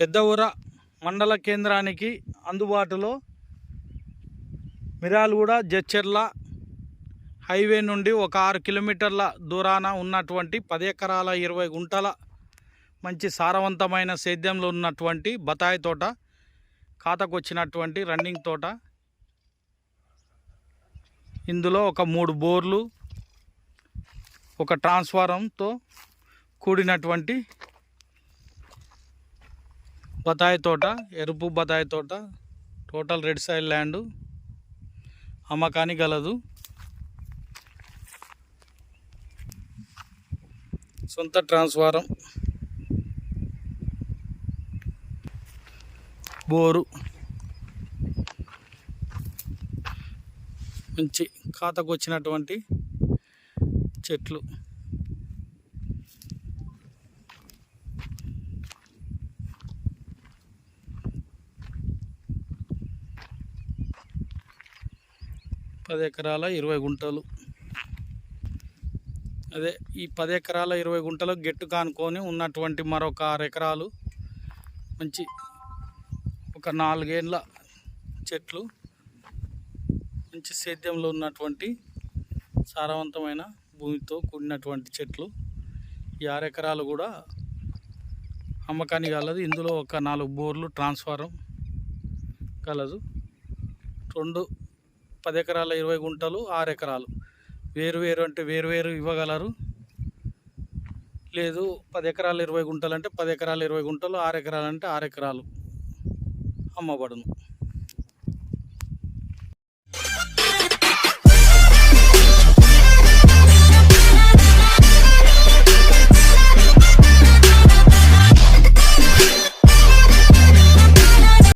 పెద్ద ఊర మండల కేంద్రానికి అందుబాటులో మిరాలగూడ జచ్చెర్ల హైవే నుండి ఒక ఆరు కిలోమీటర్ల దూరాన ఉన్నటువంటి పది ఎకరాల ఇరవై గుంటల మంచి సారవంతమైన సేద్యంలో ఉన్నటువంటి బతాయి తోట ఖాతాకు వచ్చినటువంటి రన్నింగ్ తోట. ఇందులో ఒక మూడు బోర్లు ఒక ట్రాన్స్ఫారంతో కూడినటువంటి బత్తాయి తోట ఎరుపు బత్తాయి తోట టోటల్ రెడ్ సైడ్ ల్యాండ్ అమ్మకానికి గలదు. సొంత ట్రాన్స్ఫారం. బోరు. మంచి ఖాతాకు వచ్చినటువంటి చెట్లు. పది ఎకరాల ఇరవై గుంటలు. అదే ఈ పది ఎకరాల ఇరవై గుంటలు గెట్టు కానుకొని ఉన్నటువంటి మరొక ఆరు ఎకరాలు మంచి ఒక నాలుగేళ్ళ చెట్లు మంచి సేద్యంలో ఉన్నటువంటి సారవంతమైన భూమితో కూడినటువంటి చెట్లు. ఈ ఆరు ఎకరాలు కూడా అమ్మకానికి కలదు ఇందులో ఒక నాలుగు బోర్లు ట్రాన్స్ఫారం కలదు రెండు పది ఎకరాల ఇరవై గుంటలు ఆరు ఎకరాలు వేరు వేరు అంటే వేరు వేరు ఇవ్వగలరు? లేదు పది ఎకరాలు ఇరవై గుంటలు అంటే పది ఎకరాలు ఇరవై గుంటలు ఆరు ఎకరాలు అంటే ఆరు ఎకరాలు అమ్మబడును.